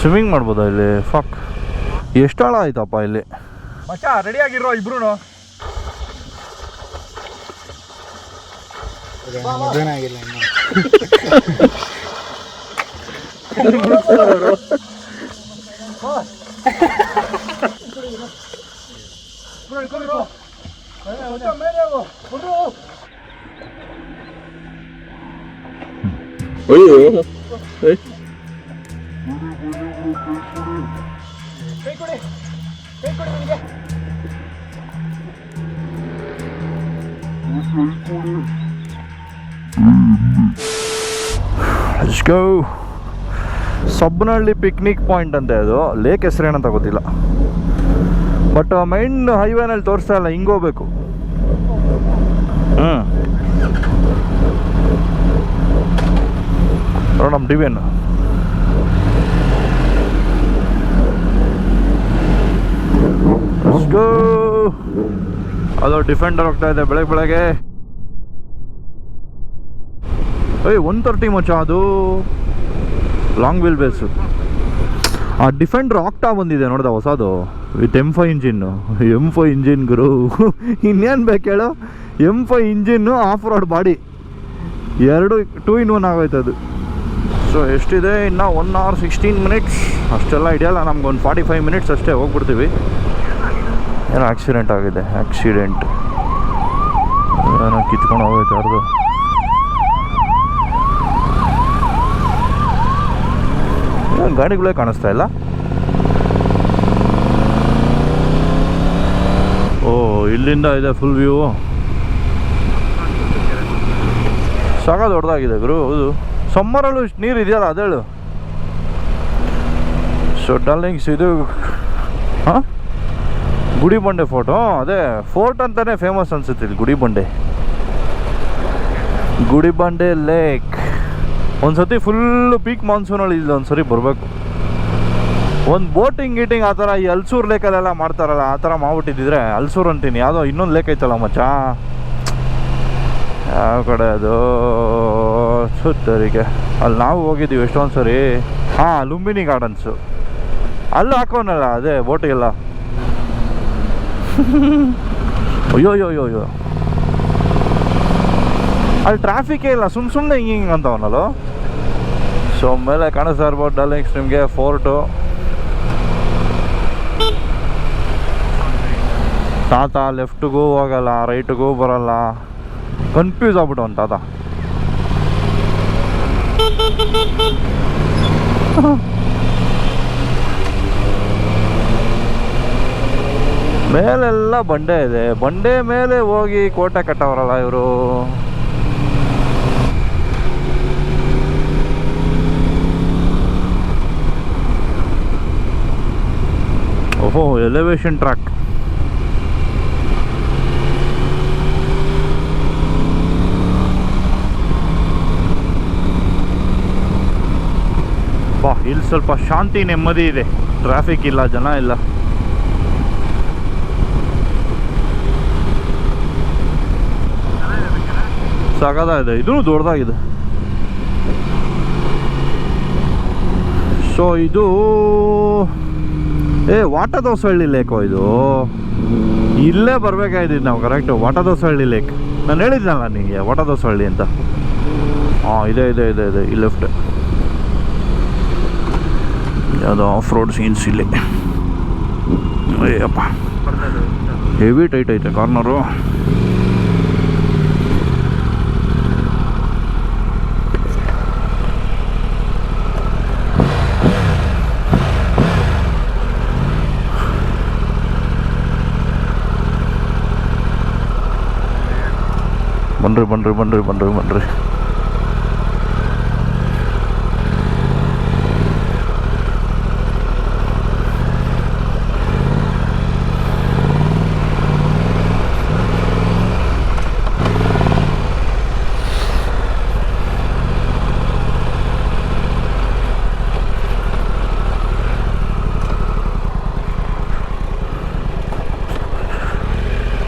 Swimming ಮಾಡ್ಬೋದಾ ಇಲ್ಲಿ? Fuck ಎಷ್ಟು ಆಳ ಆಯ್ತಪ್ಪ ಇಲ್ಲಿ? ಮಚ್ಚ ರೆಡಿ ಆಗಿರೋ ಇಬ್ರು ಅಯ್ಯೋ. ಇನ್ನು ಕೈ ಕೊಡಿ ಪಿಕ್ನಿಕ್ ಪಾಯಿಂಟ್ ಅಂತ ಅದು. ಲೇಕ್ ಹೆಸರೇನಂತ ಗೊತ್ತಿಲ್ಲ. ಬಟ್ ಮೈನ್ ಹೈವೇನಲ್ಲಿ ತೋರಿಸ್ತಾ ಇಲ್ಲ, ಹಿಂಗೆ ಹೋಗ್ಬೇಕು. ಹ್ಞೂ ನಮ್ಮ ಟಿ ವಿಯನ್ನು ಗೋ ಅದು ಡಿಫೆಂಡರ್ ಹೋಗ್ತಾ ಇದೆ ಬೆಳಗ್ಗೆ ಬೆಳಗ್ಗೆ. ಏಯ್ ಒನ್ ತರ್ಟಿ ಮಚ್ಚ ಅದು? ಲಾಂಗ್ ವೀಲ್ ಬೇಸು ಆ ಡಿಫೆಂಡರ್ ಆಕ್ಟಾ ಬಂದಿದೆ, ನೋಡ್ದ ಹೊಸದು? With M five engine M five engine ಗುರು. ಇನ್ನೇನು ಬೇಕು ಹೇಳು? M five engine off road body. ಎರಡು ಟೂ ಇನ್ ಒನ್ ಆಗೋಯ್ತು ಅದು. ಸೊ ಎಷ್ಟಿದೆ? ಇನ್ನು ಒನ್ ಅವರ್ ಸಿಕ್ಸ್ಟೀನ್ ಮಿನಿಟ್ಸ್ ಅಷ್ಟೆಲ್ಲ ಇಡಿಯಲ್ಲ ನಮ್ಗೆ ಒಂದು ಫಾರ್ಟಿ ಫೈವ್ ಮಿನಿಟ್ಸ್ ಅಷ್ಟೇ ಹೋಗ್ಬಿಡ್ತೀವಿ. ಏನೋ ಆಕ್ಸಿಡೆಂಟ್ ಆಗಿದೆ ಆಕ್ಸಿಡೆಂಟ್ ಏನೋ ಕಿತ್ಕೊಂಡು ಹೋಗೈತೆ ಯಾರ್ದು. ಗಾಡಿಗಳೇ ಕಾಣಿಸ್ತಾ ಇಲ್ಲ. ಓ, ಇಲ್ಲಿಂದ ಇದೆ ಫುಲ್ ವ್ಯೂ ಸಾಗ ದೊಡ್ಡದಾಗಿದೆ ಗುರು, ಹೌದು. ಸಮ್ಮರಲ್ಲೂ ಇಷ್ಟು ನೀರು ಇದೆಯಲ್ಲ ಅದೇಳು ಸೊ ಡಾರ್ಲಿಂಗ್ಸ್ ಇದು, ಹಾಂ? ಗುಡಿ ಬಂಡೆ ಫೋಟೋ ಅದೇ ಫೋರ್ಟ್ ಅಂತಾನೆ ಫೇಮಸ್ ಅನ್ಸುತ್ತೆ ಇಲ್ಲಿ ಗುಡಿ ಬಂಡೆ ಗುಡಿ ಬಂಡೆ ಲೇಕ್ ಒಂದ್ಸತಿ ಫುಲ್ ಪೀಕ್ ಮಾನ್ಸೂನಲ್ಲಿ ಇಲ್ಲಿ ಒಂದ್ಸರಿ ಬರಬೇಕು. ಒಂದು ಬೋಟಿಂಗ್ ಗೀಟಿಂಗ್ ಆ ಥರ ಈ ಅಲ್ಸೂರ್ ಲೇಕಲ್ಲೆಲ್ಲ ಮಾಡ್ತಾರಲ್ಲ, ಆ ಥರ ಮಾಡ್ಬಿಟ್ಟಿದ್ರೆ ಅಲ್ಸೂರ್ ಅಂತೀನಿ. ಯಾವುದೋ ಇನ್ನೊಂದು ಲೇಕ್ ಐತಲ್ಲ ಮಚ್ಚ? ಯಾವ ಕಡೆ ಅದು? ಸುತ್ತರಿಗೆ. ಅಲ್ಲಿ ನಾವು ಹೋಗಿದ್ದೀವಿ ಎಷ್ಟೊಂದು ಸರಿ ಹಾಂ, ಲುಂಬಿನಿ ಗಾರ್ಡನ್ಸು ಅಲ್ಲಿ ಹಾಕೋನಲ್ಲ, ಅದೇ ಬೋಟಿಗೆಲ್ಲ ಅಯ್ಯೋ ಅಯ್ಯೋ ಅಯ್ಯೋ ಅಯ್ಯೋ ಅಲ್ಲಿ ಟ್ರಾಫಿಕೇ ಇಲ್ಲ ಸುಮ್ಮ ಸುಮ್ಮನೆ ಹಿಂಗೆ ಹಿಂಗೆ ಅಂತವನಲ್ಲೋ ಸೊ ಮೇಲೆ ಕಾಣಿಸ್ತಾ ಇರ್ಬೋದು ಡಾರ್ಲಿಂಗ್ಸ್ ನಿಮಗೆ ಫೋರ್ಟು ತಾತ ಲೆಫ್ಟಿಗೂ ಹೋಗಲ್ಲ ರೈಟಿಗೂ ಬರಲ್ಲ. ಕನ್ಫ್ಯೂಸ್ ಆಗ್ಬಿಟ್ಟು ಅವ್ನು ತಾತ. ಮೇಲೆಲ್ಲ ಬಂಡೆ ಇದೆ. ಬಂಡೆ ಮೇಲೆ ಹೋಗಿ ಕೋಟೆ ಕಟ್ಟವರಲ್ಲ ಇವರು? ಓಹೋ ಎಲಿವೇಶನ್ ಟ್ರ್ಯಾಕ್ ಬಾ, ಇಲ್ಲಿ ಸ್ವಲ್ಪ ಶಾಂತಿ ನೆಮ್ಮದಿ ಇದೆ. ಟ್ರಾಫಿಕ್ ಇಲ್ಲ, ಜನ ಇಲ್ಲ. ಇದೆ ಇದು ದೊಡ್ಡದಾಗಿದೆ ಸೊ ಇದು, ಏ ವಾಟದೋಸಹಳ್ಳಿ ಲೇಕು ಇದು? ಇಲ್ಲೇ ಬರ್ಬೇಕಾಗಿದ್ದು ನಾವು ಕರೆಕ್ಟ್ ವಾಟ ದೋಸೆ ಹಳ್ಳಿ ಲೇಕ್ ನಾನು ಹೇಳಿದ್ನಲ್ಲ ನಿಮಗೆ ಹಳ್ಳಿ ಅಂತ. ಹಾಂ, ಇದೆ ಇದೆ ಇದೆ ಇದೆ, ಈ ಲೆಫ್ಟ್ ಯಾವುದೋ ಆಫ್ ರೋಡ್ ಸೀನ್ಸ್ ಇಲ್ಲಿ ಅಯ್ಯಪ್ಪ ಹೆವಿ ಟೈಟ್ ಐತೆ ಕಾರ್ನರು ಬನ್ರಿ ಬನ್ರಿ ಬನ್ರಿ ಬನ್ರಿ ಬನ್ರಿ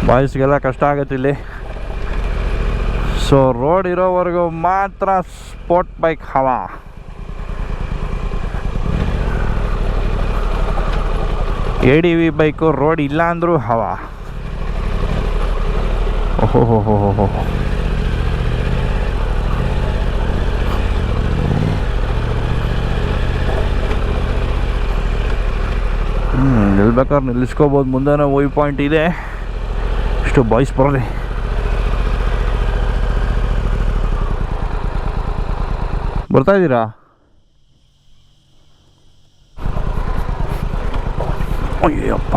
ಬಾಯ್ಸ್ಗೆಲ್ಲ ಕಷ್ಟ ಆಗತ್ತೆ ಇಲ್ಲಿ ಸೊ ರೋಡ್ ಇರೋವರೆಗೂ ಮಾತ್ರ ಸ್ಪೋರ್ಟ್ ಬೈಕ್ ಹವಾ. A D V bike road ಇಲ್ಲ ಅಂದರೂ ಹವಾ ಓಹೋ ನಿಲ್ಬೇಕಾದ್ರೆ ನಿಲ್ಲಿಸ್ಕೋಬೋದು. ಮುಂದೆನೇ ವೈ ಪಾಯಿಂಟ್ ಇದೆ. ಇಷ್ಟು ಬಾಯ್ಸ್ ಬರಲಿ ಬರ್ತಾ ಇದ್ದೀರಾ? ಅಯ್ಯಪ್ಪ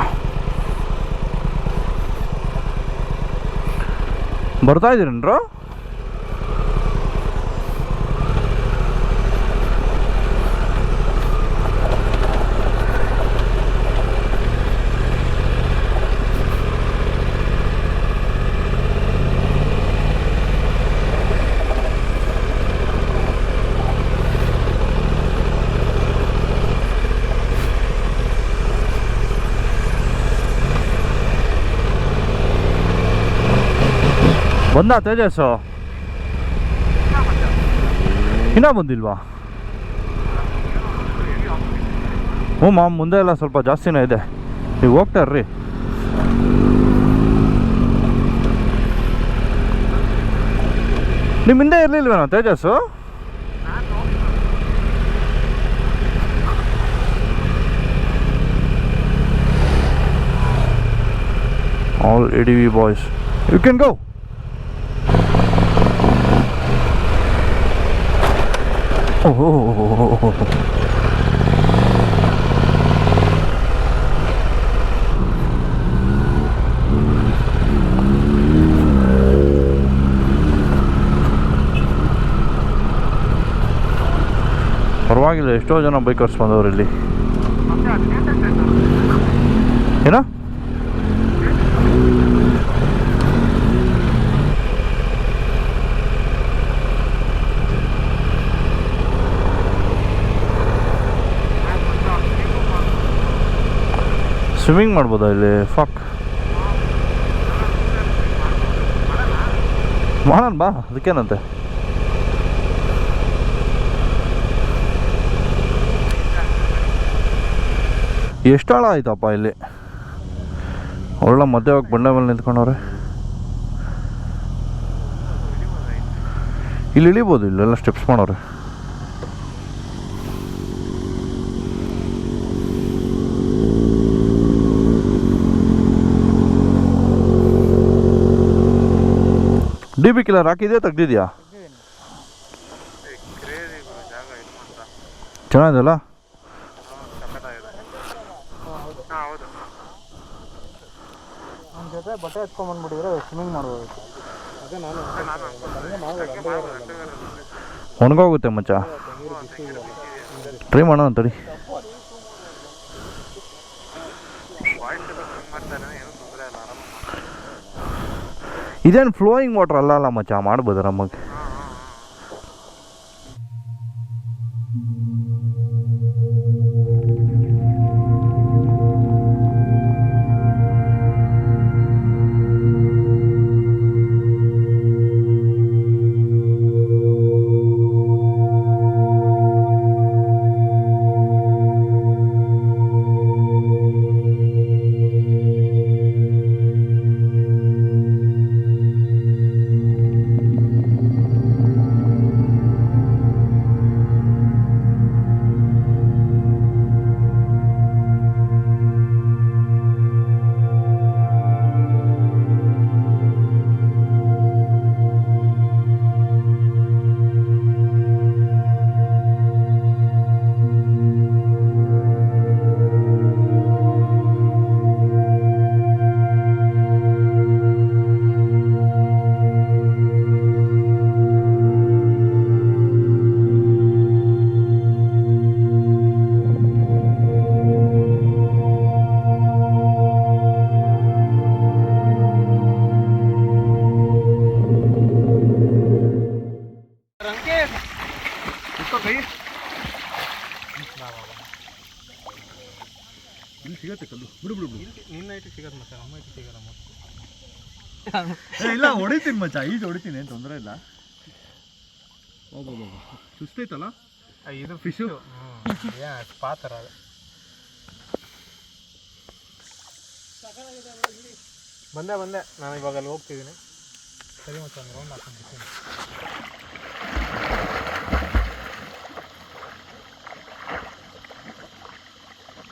ಬರ್ತಾ ಇದ್ದೀರೇನ್ರು? ಬಂದ ತೇಜಸ್ಸು ಇನ್ನೂ ಬಂದಿಲ್ವಾ? ಹ್ಞೂ ಮಾಮ್, ಮುಂದೆ ಎಲ್ಲ ಸ್ವಲ್ಪ ಜಾಸ್ತಿನೇ ಇದೆ. ನೀವು ಹೋಗ್ತಾ ಇರ್ರಿ. ನಿಮ್ಮ ಹಿಂದೆ ಇರಲಿಲ್ವೇನೋ ತೇಜಸ್ಸು? All A D V boys you can go ಓಹೋ ಪರವಾಗಿಲ್ಲ ಎಷ್ಟೋ ಜನ ಬೈಕರ್ಸ್ ಬಂದವರು ಇಲ್ಲಿ ಏನೋ ಸ್ವಿಮ್ಮಿಂಗ್ ಮಾಡ್ಬೋದಾ ಇಲ್ಲಿ? ಫಕ್ ಮಾಡೋಣ ಬಾ, ಅದಕ್ಕೇನಂತೆ. ಎಷ್ಟು ಆಳ ಆಯ್ತಪ್ಪ ಇಲ್ಲಿ? ಒಳ್ಳೆ ಮಧ್ಯೆ ಹೋಗಿ ಬಂಡೆ ಮೇಲೆ ನಿಂತ್ಕೊಂಡವ್ರೆ. ಇಲ್ಲಿ ಇಳಿಬೋದು, ಇಲ್ಲೆಲ್ಲ ಸ್ಟೆಪ್ಸ್ ಮಾಡವ್ರೆ ಡಿ ಬಿ ಕಿಲರ್ ಹಾಕಿದ್ಯಾ ತೆಗ್ದಿದ್ಯಾ? ಚೆನ್ನಾಗಿದೆಯಲ್ಲ? ಸ್ವಿಮ್ಮಿಂಗ್ ಒಣಗೋಗುತ್ತೆ ಮಚ್ಚ. ಟ್ರೈ ಮಾಡೋಣ ತಡಿ. ಇದೇನು ಫ್ಲೋಯಿಂಗ್ ವಾಟರ್ ಅಲ್ಲ ಅಲ್ಲ ಮಚ್ಚ ಮಾಡ್ಬೋದು ನಮಗೆ ಏ, ಇಲ್ಲ ಹೊಡಿತೀನಿ ಮಚ್ಚ. ಈಜು ಹೊಡಿತೀನಿ ಏನು ತೊಂದರೆ ಇಲ್ಲ. ಹೋಗ್ಬೋದು ಸುಸ್ತೈತಲ್ಲ ಇದು? ಫಿಶು ಪಾತ್ರ ಬಂದೆ ಬಂದೆ. ನಾನು ಇವಾಗ ಅಲ್ಲಿ ಹೋಗ್ತಿದ್ದೀನಿ. ಸರಿ ಮತ್ತೆ ಒಂದು ರೌಂಡ್ ಹಾಕೊಂಡಿರ್ತೀನಿ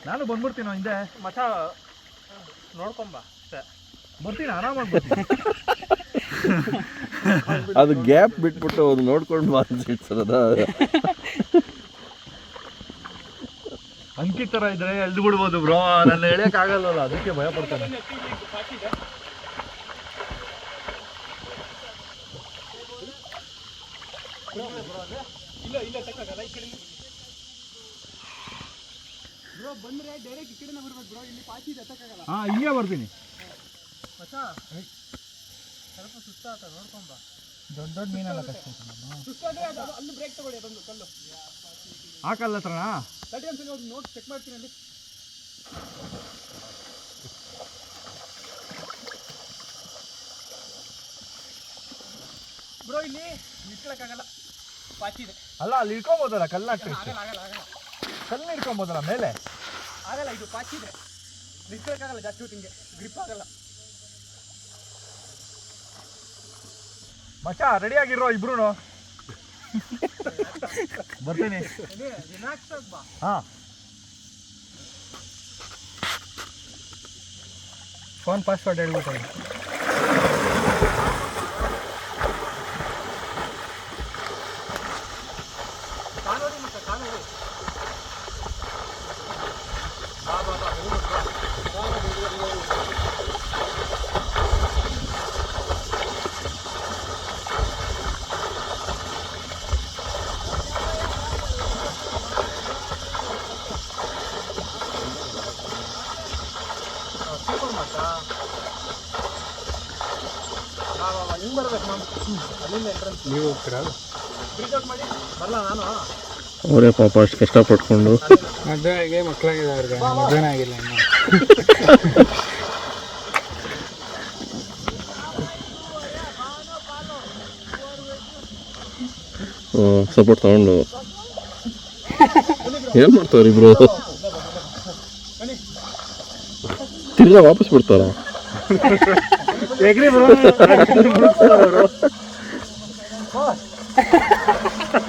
ನಾನು ಬಂದ್ಬಿಡ್ತೀನಿ ಹಿಂದೆ. ಮಚ ನೋಡ್ಕೊಂಬಾ ಬರ್ತೀನಿ ಆರಾಮಾಗಿ ಬರ್ತೀನಿ. ಅದು ಗ್ಯಾಪ್ ಬಿಟ್ಬಿಟ್ಟು ಅದು ನೋಡ್ಕೊಂಡು ಮಾತಾಡ್ಸದ ಅಂಕಿ ಥರ ಇದ್ರೆ ಎಳ್ದು ಬಿಡ್ಬೋದು ಬ್ರೋ ನನ್ನ ಎಳೆಯಕ್ಕೆ ಆಗಲ್ವಲ್ಲ ಅದಕ್ಕೆ ಭಯ ಪಡ್ತಾನೆ. ಹಾ ಹಿಂಗೆ ಬರ್ತೀನಿ ಸ್ವಲ್ಪ ಸುಸ್ತಾತ ನೋಡ್ಕೊಂಬ ದೊಡ್ಡ ದೊಡ್ಡ ಮೀನೆಲ್ಲ ಕಷ್ಟ ಹಾಕಲ್ಲ ಒಂದು ನೋಡಿ ಚೆಕ್ ಮಾಡ್ತೀನಿ ಅಲ್ಲಿ. ಬ್ರೋ ಇಲ್ಲಿ ನಿಂತ್ಕೊಳ್ಳೋಕ್ಕಾಗಲ್ಲ ಪಾಚಿದೆ ಅಲ್ಲ ಅಲ್ಲಿ ಇಟ್ಕೊಬೋದಲ್ಲ ಕಲ್ಲ ಆಗಲ್ಲ ಆಗಲ್ಲ ಆಗಲ್ಲ. ಕಲ್ಲು ಇಟ್ಕೊಬೋದಲ್ಲ ಮೇಲೆ? ಆಗಲ್ಲ ಇದು ಪಾಚಿದೆ ನಿಂತ್ಕೊಳ್ಳೋಕ್ಕಾಗಲ್ಲ ಜಾಸ್ತಿ ಹೊತ್ತಿಂಗೆ. ಗ್ರಿಪ್ ಆಗಲ್ಲ. ಮಚ್ಚ ರೆಡಿ ಆಗಿರೋ ಇಬ್ರು ಬರ್ತೀನಿ. ಹಾ. ಫೋನ್ ಪಾಸ್ವರ್ಡ್ ಹೇಳ್ಬಿಟ್ಟು. ಹೋಗ್ತೀರಾ? ಅವರೇ ಪಾಪ ಅಷ್ಟು ಕಷ್ಟಪಟ್ಕೊಂಡು. ಮದುವೆಗೆ ಮಕ್ಕಳಾಗಿದೆ ಅವ್ರಿಗೆ ಆಗಿಲ್ಲ ಇನ್ನು. ಸಪೋರ್ಟ್ ತಗೊಂಡು. ಏನು ಮಾಡ್ತಾವ್ರಿ ಇಬ್ರು? ತಿರ್ಗಾ ವಾಪಸ್ ಬಿಡ್ತಾರ? ಎಗ್ರಿ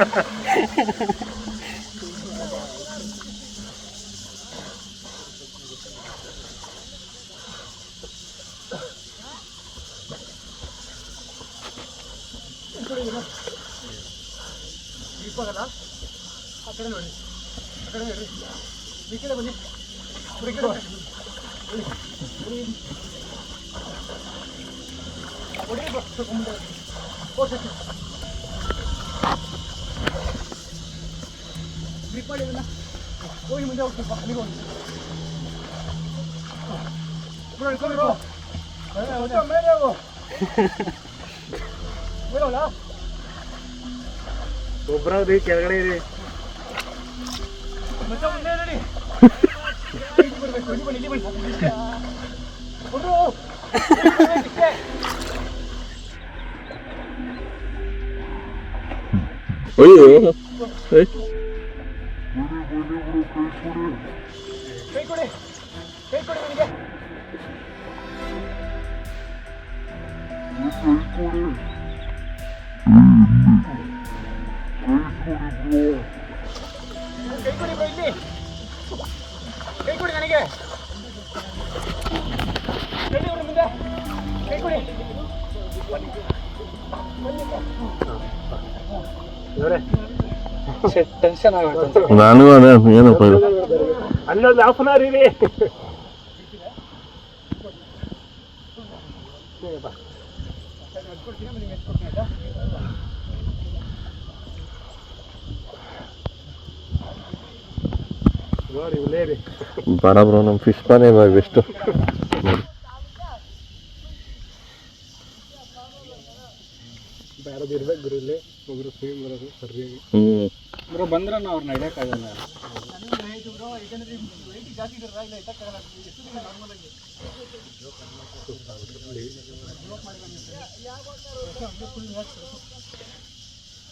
ಆ ಕಡೆ ನೋಡಿ ಆ ಕಡೆ ನೋಡಿ ಈ ಕಡೆ ಬನ್ನಿ ಈ ಕಡೆ ಬನ್ನಿ. ಹೊಡಿ ಬಾ, ಸ್ವಲ್ಪ ಮುಂದೆ ಹೋಗಿ. ಓಕೆ. ಗ್ರಿಪ್ ಮಾಡಿ ಇದನ್ನ. ಹೋಗಿ ಮುಂದೆ ಹೋಗಿ ಸ್ವಲ್ಪ ಅಲ್ಲಿಗೆ ಹೋಗಿ ಬ್ರೋ, ಇಳ್ಕೊಂಡು ಬ್ರೋ. ಮತ್ತೆ ಮೇಲೆ ಹೋಗು. ಮೇಲೆ ಹೋಗ್ಲಾ? ಗೊಬ್ಬರ ಕೆಳಗಡೆ ಇದೆ ಮತ್ತೆ ಮುಂದೆ ನಡಿ. ಇಲ್ಲಿ ಬರ್ಬೇಕು, ಇಲ್ಲಿ ಬನ್ನಿ, ಇಲ್ಲಿ ಬನ್ನಿ. ಹೊರ್ಡು. ಇಷ್ಟೇ. ಅಯ್ಯೋ ಏಯ್, ಕೈ ಕೊಡಿ ಕೈ ಕೊಡಿ ನನಗೆ ಕೈ ಕೊಡಿ bro, ಇಲ್ಲಿ ಕೈ ಕೊಡಿ ನನಗೆ ನಡಿ ಅವ್ರ ಮುಂದೆ ಕೈ ಕೊಡಿ ಟೆನ್ಷನ್ ಆಗುತ್ತೆ ನನಗೂ ಅದೇ ಏನಪ್ಪ ಇದು? ಹನ್ನೊಂದು ಹಾಫ್ ಅನ್ ಅವರ್ ಇರಿ. ಬರ ಬ್ರೋ ನಮ್ಮ ಫಿಶ್ ಪಾನೇ ಬೆಸ್ಟ್ ಯಾರದು ಇರ್ಬೇಕು ಗುರು ಇಲ್ಲಿ. ಒಬ್ರು ಸ್ವಿಮ್ ಬರೋದು ಸರಿಯಾಗಿ. ಹ್ಞೂ ಬ್ರೋ ಬಂದ್ರೆ ನಾವು ಅವ್ರನ್ನ ಹಿಡಿಯೋಕ್ಕಾಗಲ್ಲ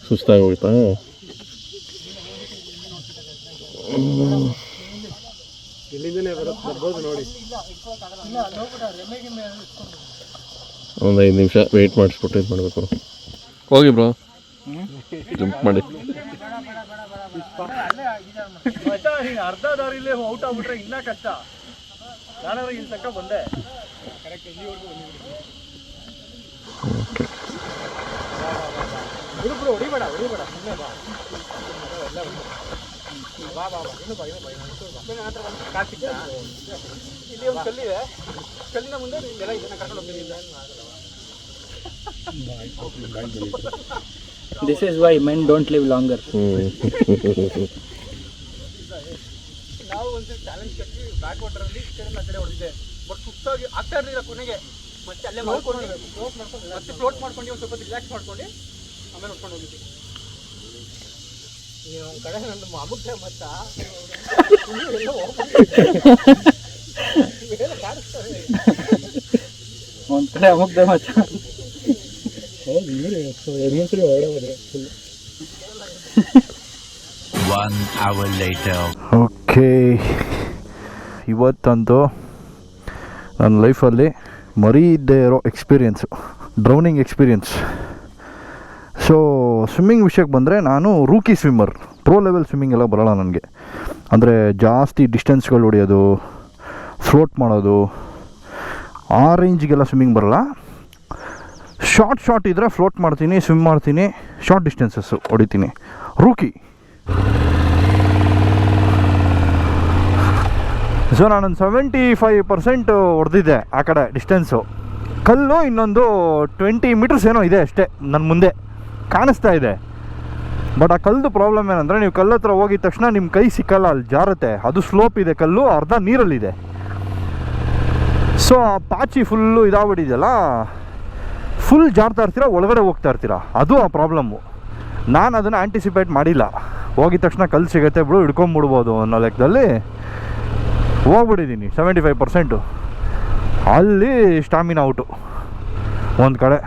ಸುಸ್ತಾಗಿ ಹೋಗ್ತಾ ಒಂದು ಐದು ನಿಮಿಷ ವೇಟ್ ಮಾಡಿಸ್ಬಿಟ್ಟು ಇದು ಮಾಡಬೇಕು. ಹೋಗಿ ಬ್ರೋ. ಜಂಪ್ ಮಾಡಿ. ಮಚ್ಚ ನೀನು ಅರ್ಧ ದಾರಿಲಿ ಔಟ್ ಆಗ್ಬಿಟ್ರೆ ಇನ್ನೂ ಕಷ್ಟ. ನಾನಾದ್ರೆ ಇಲ್ಲಿ ತನಕ ಬಂದೆ. ಬಿಡು ಬಿಡು ಹೊಡಿಬೇಡ ಹೊಡಿಬೇಡ ಸುಮ್ಮನೆ ಬಾ. ಬಾ ಬಾ ಬಾ ಇನ್ನು ಬಾ ಇನ್ನು ಬಾ ಇನ್ನು ಬಾ. ನನ್ನ ಹತ್ರ ಒಂದು ಕಾರ್ ಸಿಕ್ತಾ? ಇಲ್ಲಿ ಒಂದು ಕಲ್ಲಿದೆ ಕಲ್ಲಿನ ಮುಂದೆ ಇದೆಲ್ಲ ಇದನ್ನ ಕರ್ಕೊಂಡು ಹೋಗ್ತೀನಿ. This is why men don't live longer. ಒಂದು ಚಾಲೆಂಜ್ ಕಟ್ಟಿ ಬ್ಯಾಕ್ ವಾಟರಲ್ಲಿ ಈ ಕಡೆ ಆ ಕಡೆ ಹೊಡೆದಿದೆ. ಬಟ್ ಸುತ್ತಾಗಿ ಆಗ್ತಾ ಇರಲಿಲ್ಲ ಕೊನೆಗೆ. ಮತ್ತೆ ಅಲ್ಲೇ ಮಾಡ್ಕೊಂಡು ಮತ್ತೆ ಫ್ಲೋಟ್ ಮಾಡ್ಕೊಂಡು. ಒಂದು ಸ್ವಲ್ಪ ರಿಲ್ಯಾಕ್ಸ್ ಮಾಡ್ಕೊಂಡು ಆಮೇಲೆ ಹೊಡ್ಕೊಂಡು ಹೋಗಿದ್ವಿ. ನೀವು ಒಂದು ಕಡೆ ನನ್ನ ಮತ್ತ. ಒಂದ್ ಕಡೆ ಅಮುಕ್ದೆ ಮಚ್ಚ ಹೌದು ಇವರೇ ಹೆಣ್ಮಕ್ಳು ಹೊರಡೆ ಹೋದ್ರೆ full One hour later. Okay ಇವತ್ತಂತೂ ನನ್ನ ಲೈಫಲ್ಲಿ ಮರೀದೇ ಇರೋ experience drowning experience so swimming ವಿಷಯಕ್ಕೆ ಬಂದರೆ ನಾನು rookie swimmer pro level swimming ಎಲ್ಲ ಬರೋಲ್ಲ ನನಗೆ. ಅಂದರೆ ಜಾಸ್ತಿ ಡಿಸ್ಟೆನ್ಸ್ಗಳು ಹೊಡೆಯೋದು ಫ್ಲೋಟ್ ಮಾಡೋದು, ಆ ರೇಂಜ್ಗೆಲ್ಲ ಸ್ವಿಮ್ಮಿಂಗ್ ಬರಲ್ಲ. ಶಾರ್ಟ್ ಶಾರ್ಟ್ ಇದ್ದರೆ ಫ್ಲೋಟ್ ಮಾಡ್ತೀನಿ ಸ್ವಿಮ್ ಮಾಡ್ತೀನಿ ಶಾರ್ಟ್ ಡಿಸ್ಟೆನ್ಸಸ್ಸು ಹೊಡಿತೀನಿ. ರೂಕಿ ಸೊ ನಾನು ಸೆವೆಂಟಿ ಫೈವ್ ಪರ್ಸೆಂಟ್ ಹೊಡೆದಿದ್ದೆ ಆ ಕಡೆ ಡಿಸ್ಟೆನ್ಸು ಕಲ್ಲು ಇನ್ನೊಂದು ಟ್ವೆಂಟಿ ಮೀಟರ್ಸ್ ಏನೋ ಇದೆ ಅಷ್ಟೇ ನನ್ನ ಮುಂದೆ. ಕಾಣಿಸ್ತಾ ಇದೆ. ಬಟ್ ಆ ಕಲ್ಲು ಪ್ರಾಬ್ಲಮ್ ಏನಂದರೆ, ನೀವು ಕಲ್ಲು ಹತ್ರ ಹೋಗಿದ ತಕ್ಷಣ ನಿಮ್ಮ ಕೈ ಸಿಕ್ಕಲ್ಲ, ಅಲ್ಲಿ ಜಾರುತ್ತೆ. ಅದು ಸ್ಲೋಪ್ ಇದೆ ಕಲ್ಲು, ಅರ್ಧ ನೀರಲ್ಲಿದೆ. ಸೊ ಆ ಪಾಚಿ ಫುಲ್ಲು ಇದಾಗ್ಬಿಟ್ಟಿದೆಯಲ್ಲ ಫುಲ್ ಜಾರ್ತಾ ಇರ್ತೀರಾ, ಒಳಗಡೆ ಹೋಗ್ತಾ ಇರ್ತೀರಾ? ಅದು ಆ ಪ್ರಾಬ್ಲಮ್ಮು ನಾನು ಅದನ್ನು ಆಂಟಿಸಿಪೇಟ್ ಮಾಡಿಲ್ಲ. ಹೋಗಿದ ತಕ್ಷಣ ಕಲ್ಲು ಸಿಗುತ್ತೆ ಬಿಡು, ಹಿಡ್ಕೊಂಬಿಡ್ಬೋದು ಅನ್ನೋ ಲೆಕ್ಕದಲ್ಲಿ ಹೋಗ್ಬಿಟ್ಟಿದ್ದೀನಿ ಸೆವೆಂಟಿ ಫೈವ್ ಪರ್ಸೆಂಟು ಅಲ್ಲಿ ಸ್ಟಾಮಿನಾ ಔಟು ಒಂದು ಕಡೆ.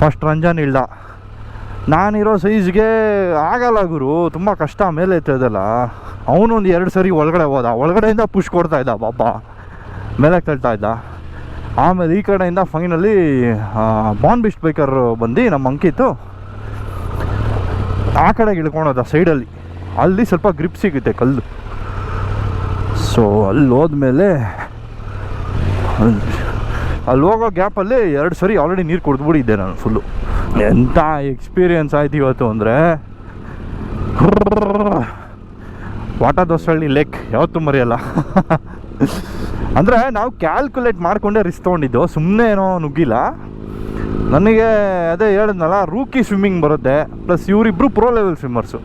ಫಸ್ಟ್ ರಂಜಾನ್ ಇಲ್ಲ. ನಾನಿರೋ ಸೈಜ್ಗೆ ಆಗಲ್ಲ ಗುರು, ತುಂಬ ಕಷ್ಟ ಮೇಲೆ ಎತ್ತದಲ್ಲ ಅವನು ಒಂದು ಎರಡು ಸರಿ ಒಳಗಡೆ ಹೋದ. ಒಳಗಡೆಯಿಂದ ಪುಷ್ ಕೊಡ್ತಾ ಇದ್ದ ಪಾಪ. ಮೇಲೆ ತಳ್ತಾ ಇದ್ದ. ಆಮೇಲೆ ಈ ಕಡೆಯಿಂದ ಫೈನಲಿ ಬಾನ್ ಬಿಸ್ಟ್ ಬೈಕರ್ ಬಂದು ನಮ್ಮ ಅಂಕಿತ್ತು. ಆ ಕಡೆಗೆ ಇಳ್ಕೊಂಡೋದ ಸೈಡಲ್ಲಿ ಅಲ್ಲಿ. ಸ್ವಲ್ಪ ಗ್ರಿಪ್ ಸಿಗುತ್ತೆ ಕಲ್ಲು. ಸೊ, ಅಲ್ಲಿ ಹೋದ್ಮೇಲೆ ಅಲ್ಲಿ ಹೋಗೋ ಗ್ಯಾಪಲ್ಲಿ ಎರಡು ಸರಿ ಆಲ್ರೆಡಿ ನೀರು ಕುಡಿದ್ಬಿಟ್ಟಿದ್ದೆ ನಾನು ಫುಲ್ಲು ಎಂಥ ಎಕ್ಸ್ಪೀರಿಯನ್ಸ್ ಆಯ್ತು ಇವತ್ತು ಅಂದರೆ ವಾಟ ದೋಸಳ್ಳಿ ಲೇಕ್, ಯಾವತ್ತೂ ಮರೆಯಲ್ಲ. ಅಂದರೆ ನಾವು ಕ್ಯಾಲ್ಕುಲೇಟ್ ಮಾಡಿಕೊಂಡೇ ರಿಸ್ಕ್ ತೊಗೊಂಡಿದ್ದು ಸುಮ್ಮನೆ ಏನೋ ನುಗ್ಗಿಲ್ಲ. ನನಗೆ ಅದೇ ಹೇಳಿದ್ನಲ್ಲ ರೂಕಿ ಸ್ವಿಮ್ಮಿಂಗ್ ಬರುತ್ತೆ ಪ್ಲಸ್ ಇವರಿಬ್ಬರು ಪ್ರೋ ಲೆವೆಲ್ ಸ್ವಿಮ್ಮರ್ಸು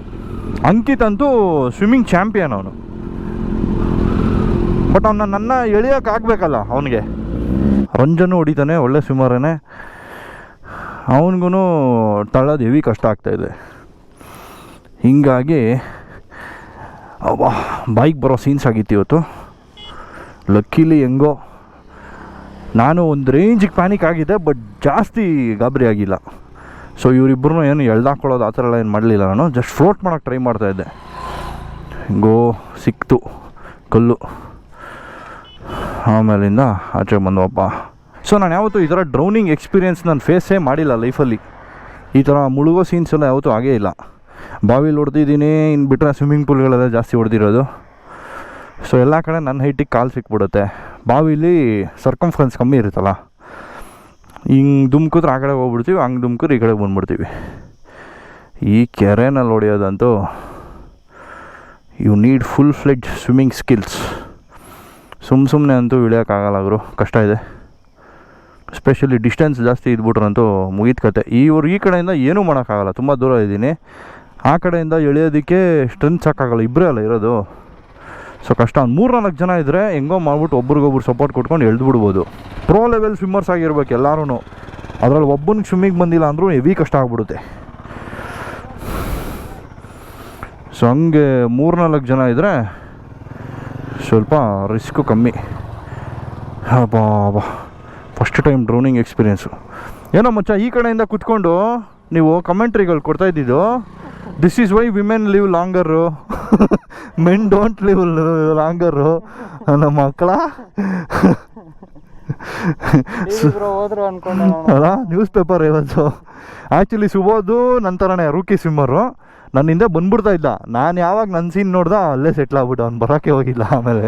ಅಂಕಿತ್ ಅಂತೂ ಸ್ವಿಮ್ಮಿಂಗ್ ಚಾಂಪಿಯನ್ ಅವನು. ಬಟ್ ಅವನ್ನ ನನ್ನ ಎಳಿಯೋಕೆ ಆಗಬೇಕಲ್ಲ ಅವನಿಗೆ. ರಂಜನು ಹೊಡಿತಾನೆ, ಒಳ್ಳೆ ಸ್ವಿಮ್ಮರೇ ಅವನಿಗೂ ತಳ್ಳೋದು ಹೆವಿ ಕಷ್ಟ ಆಗ್ತಾಯಿದೆ ಹೀಗಾಗಿ ಬೈಕ್ ಬರೋ ಸೀನ್ಸ್ ಆಗಿತ್ತು ಇವತ್ತು. ಲಕ್ಕಿಲಿ ಹೆಂಗೋ, ನಾನು ಒಂದು ರೇಂಜಿಗೆ ಪ್ಯಾನಿಕ್ ಆಗಿದೆ ಬಟ್ ಜಾಸ್ತಿ ಗಾಬರಿ ಆಗಿಲ್ಲ. ಸೊ ಇವರಿಬ್ಬರೂ ಏನು ಎಳ್ದಾಕೊಳ್ಳೋದು ಆ ಥರ ಎಲ್ಲ ಏನು ಮಾಡಲಿಲ್ಲ ನಾನು. ಜಸ್ಟ್ ಫ್ಲೋಟ್ ಮಾಡೋಕ್ಕೆ ಟ್ರೈ ಮಾಡ್ತಾಯಿದ್ದೆ ಗೋ, ಸಿಕ್ತು. ಕಲ್ಲು. ಆಮೇಲಿಂದ ಆಚೆ ಬಂದವಪ್ಪ. ಸೊ ನಾನು ಯಾವತ್ತೂ ಈ ಥರ ಡ್ರೌನಿಂಗ್ ಎಕ್ಸ್ಪೀರಿಯೆನ್ಸ್ ನಾನು ಫೇಸೇ ಮಾಡಿಲ್ಲ ಲೈಫಲ್ಲಿ ಈ ಥರ ಮುಳುಗೋ ಸೀನ್ಸ್ ಎಲ್ಲ ಯಾವತ್ತೂ ಆಗೇ ಇಲ್ಲ. ಬಾವಿಲಿ ಹೊಡೆದಿದ್ದೀನಿ ಇನ್ನು ಬಿಟ್ಟರೆ ಸ್ವಿಮ್ಮಿಂಗ್ ಪೂಲ್ಗಳೆಲ್ಲ ಜಾಸ್ತಿ ಹೊಡೆದಿರೋದು. ಸೊ ಎಲ್ಲ ಕಡೆ ನನ್ನ ಹೈಟಿಗೆ ಕಾಲು ಸಿಕ್ಬಿಡುತ್ತೆ. ಬಾವಿಲಿ ಸರ್ಕಂಫ್ರೆನ್ಸ್ ಕಮ್ಮಿ ಇರುತ್ತಲ್ಲ? ಹಿಂಗೆ ದುಮ್ಕಿದ್ರೆ ಆ ಕಡೆ ಹೋಗ್ಬಿಡ್ತೀವಿ, ಹಂಗೆ ದುಮ್ಕಿದ್ರೆ ಈ ಕಡೆ ಬಂದ್ಬಿಡ್ತೀವಿ. ಈ ಕೆರೆನಲ್ಲಿ ಹೊಡೆಯೋದಂತೂ you need full fledged swimming skills ಸುಮ್ಮ ಸುಮ್ಮನೆ ಅಂತೂ ಇಳಿಯೋಕ್ಕಾಗಲ್ಲ ಗುರು, ಕಷ್ಟ ಇದೆ. ಸ್ಪೆಷಲಿ ಡಿಸ್ಟೆನ್ಸ್ ಜಾಸ್ತಿ ಇದ್ಬಿಟ್ರಂತೂ ಮುಗಿದ ಕತೆ. ಇವ್ರು ಈ ಕಡೆಯಿಂದ ಏನೂ ಮಾಡೋಕ್ಕಾಗಲ್ಲ, ತುಂಬ ದೂರ ಇದ್ದೀನಿ. ಆ ಕಡೆಯಿಂದ ಎಳೆಯೋದಕ್ಕೆ ಸ್ಟ್ರೆಂತ್ ಸಾಕಾಗಲ್ಲ ಇಬ್ಬರೇ ಅಲ್ಲ ಇರೋದು. ಸೊ ಕಷ್ಟ, ಒಂದು ಮೂರು ನಾಲ್ಕು ಜನ ಇದ್ದರೆ ಹೆಂಗೋ ಮಾಡ್ಬಿಟ್ಟು ಒಬ್ರಿಗೊಬ್ರು ಸಪೋರ್ಟ್ ಕೊಟ್ಕೊಂಡು ಎಳ್ದು ಬಿಡ್ಬೋದು ಪ್ರೋ ಲೆವೆಲ್ ಸ್ವಿಮ್ಮರ್ಸ್ ಆಗಿರ್ಬೇಕು ಎಲ್ಲರೂ ಅದರಲ್ಲಿ ಒಬ್ಬನಿಗೆ ಸ್ವಿಮ್ಮಿಂಗ್ ಬಂದಿಲ್ಲ ಅಂದರೂ ಹೆವಿ ಕಷ್ಟ ಆಗ್ಬಿಡುತ್ತೆ. ಸೊ ಹಂಗೆ ಮೂರು ನಾಲ್ಕು ಜನ ಇದ್ದರೆ ಸ್ವಲ್ಪ ರಿಸ್ಕು ಕಮ್ಮಿ. ಅಬ್ಬಾ ಫಸ್ಟ್ ಟೈಮ್ ಡ್ರೋನಿಂಗ್ ಎಕ್ಸ್ಪೀರಿಯೆನ್ಸು ಏನೋ ಮಚ್ಚ ಈ ಕಡೆಯಿಂದ ಕುತ್ಕೊಂಡು ನೀವು ಕಮೆಂಟ್ರಿಗಳು ಕೊಡ್ತಾ ಇದ್ದಿದ್ದು this is why women live longer men don't live longer ನಮ್ಮ ಮಕ್ಕಳ? ಅಲ್ಲ ನ್ಯೂಸ್ ಪೇಪರ್ ಇವತ್ತು. ಆ್ಯಕ್ಚುಲಿ ಸುಬೋದು ನಂತರನೇ ರೂಕಿ ಸ್ವಿಮ್ಮರು ನನ್ನ ಹಿಂದೆ ಬಂದ್ಬಿಡ್ತಾ ಇದ್ದ ನಾನು ಯಾವಾಗ ನನ್ನ ಸೀನ್ ನೋಡ್ದ ಅಲ್ಲೇ ಸೆಟ್ಲ್ ಆಗ್ಬಿಟ್ಟು. ಅವ್ನು ಬರೋಕ್ಕೆ ಹೋಗಿಲ್ಲ ಆಮೇಲೆ.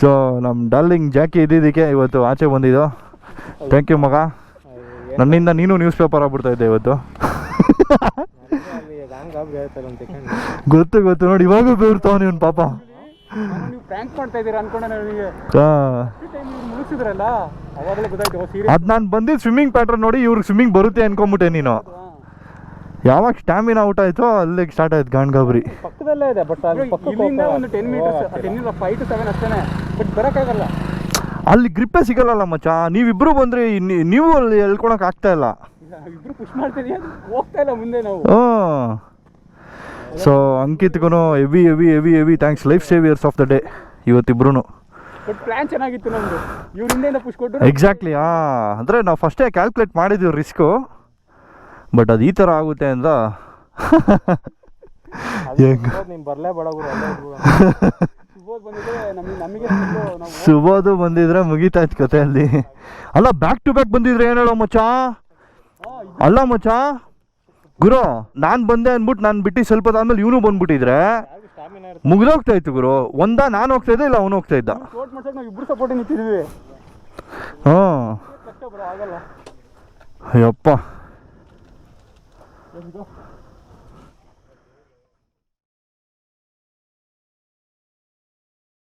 ಸೊ ನಮ್ಮ ಡಾರ್ಲಿಂಗ್ ಜಾಕಿ ಇದ್ದಿದ್ದಕ್ಕೆ ಇವತ್ತು ಆಚೆ ಬಂದಿದ್ದು. ಥ್ಯಾಂಕ್ ಯು ಮಗ. ನನ್ನಿಂದ ನೀನು ನ್ಯೂಸ್ ಪೇಪರ್ ಆಗ್ಬಿಡ್ತಾ ಇದ್ದೆ ಇವತ್ತು. ಗೊತ್ತು ಗೊತ್ತು. ನೋಡಿ, ಇವಾಗೂ ಬೀರ್ತಾವ ನೀವು ಪಾಪ. ಅದು ನಾನು ಬಂದಿದ್ದು ಸ್ವಿಮ್ಮಿಂಗ್ ಪ್ಯಾಟ್ರನ್ ನೋಡಿ ಇವ್ರಿಗೆ ಸ್ವಿಮ್ಮಿಂಗ್ ಬರುತ್ತೆ ಅನ್ಕೊಂಬಿಟ್ಟೆ ನೀನು. ಯಾವಾಗ ಸ್ಟ್ಯಾಮಿನಾ ಔಟ್ ಆಯ್ತೋ ಅಲ್ಲಿಗೆ ಸ್ಟಾರ್ಟ್ ಆಯ್ತು ಗಾಂಡ್ಗಾಬ್ರಿ ಪಕ್ಕದಲ್ಲೇ ಇದೆ ಬಟ್ ಅಲ್ಲಿ ಇಲ್ಲಿಂದ ಒಂದು ten metres ten five to seven ಅಷ್ಟೇನೆ ಬಟ್ ಬರೋಕ್ಕಾಗಲ್ಲ. ಅಲ್ಲಿ ಗ್ರಿಪ್ಪೇ ಸಿಗಲ್ಲ ಮಚ್ಚ ನೀವಿಬ್ರು ಬಂದ್ರೆ ನೀವು ಅಲ್ಲಿ ಎಳ್ಕೊಳಕ್ ಆಗ್ತಾ ಇಲ್ಲ. ಇಬ್ರು ಪುಷ್ ಮಾಡ್ತೀನಿ ಹೋಗ್ತಾ ಇಲ್ಲ ಮುಂದೆ ನಾವು. ಹ್ಞೂ so ಅಂಕಿತ್ಗೂ heavy heavy heavy heavy thanks life saviours of the day ಇವತ್ತಿಬ್ರು but plan ಚೆನ್ನಾಗಿತ್ತು ನಮ್ದು. ಇವ್ರ ಹಿಂದೆಯಿಂದ ಪುಷ್ ಕೊಟ್ಟರು ಎಕ್ಸಾಕ್ಟ್ಲಿ ಹಾಂ. ಅಂದರೆ ನಾವು ಫಸ್ಟೇ ಕ್ಯಾಲ್ಕುಲೇಟ್ ಮಾಡಿದ್ದೀವಿ ರಿಸ್ಕು ಬಟ್ ಅದು ಈ ಥರ ಆಗುತ್ತೆ ಅಂತ. ಸುಬೋಧ್ ಬಂದಿದ್ರೆ ಮುಗಿತಾ ಇತ್ತು ಕತೆ ಅಲ್ಲಿ ಅಲ್ಲ ಬ್ಯಾಕ್ ಟು ಬ್ಯಾಕ್ ಬಂದಿದ್ರೆ ಏನು ಹೇಳೋ ಮಚ್ಚ? ಅಲ್ಲ ಮಚ್ಚಾ? ಗುರು ನಾನು ಬಂದೆ ಅಂದ್ಬಿಟ್ಟು ನಾನು ಬಿಟ್ಟು ಸ್ವಲ್ಪ ಆದ್ಮೇಲೆ ಇವನು ಬಂದ್ಬಿಟ್ಟಿದ್ರೆ ಮುಗಿದೋಗ್ತಾ ಇತ್ತು ಗುರು. ಒಂದ ನಾನು ಹೋಗ್ತಾ ಇದ್ದೆ ಇಲ್ಲ ಅವನು ಹೋಗ್ತಾ ಇದ್ದ? ಹ್ಞೂ ಕಷ್ಟ ಬರೋ ಆಗಲ್ಲ ಅಯ್ಯಪ್ಪ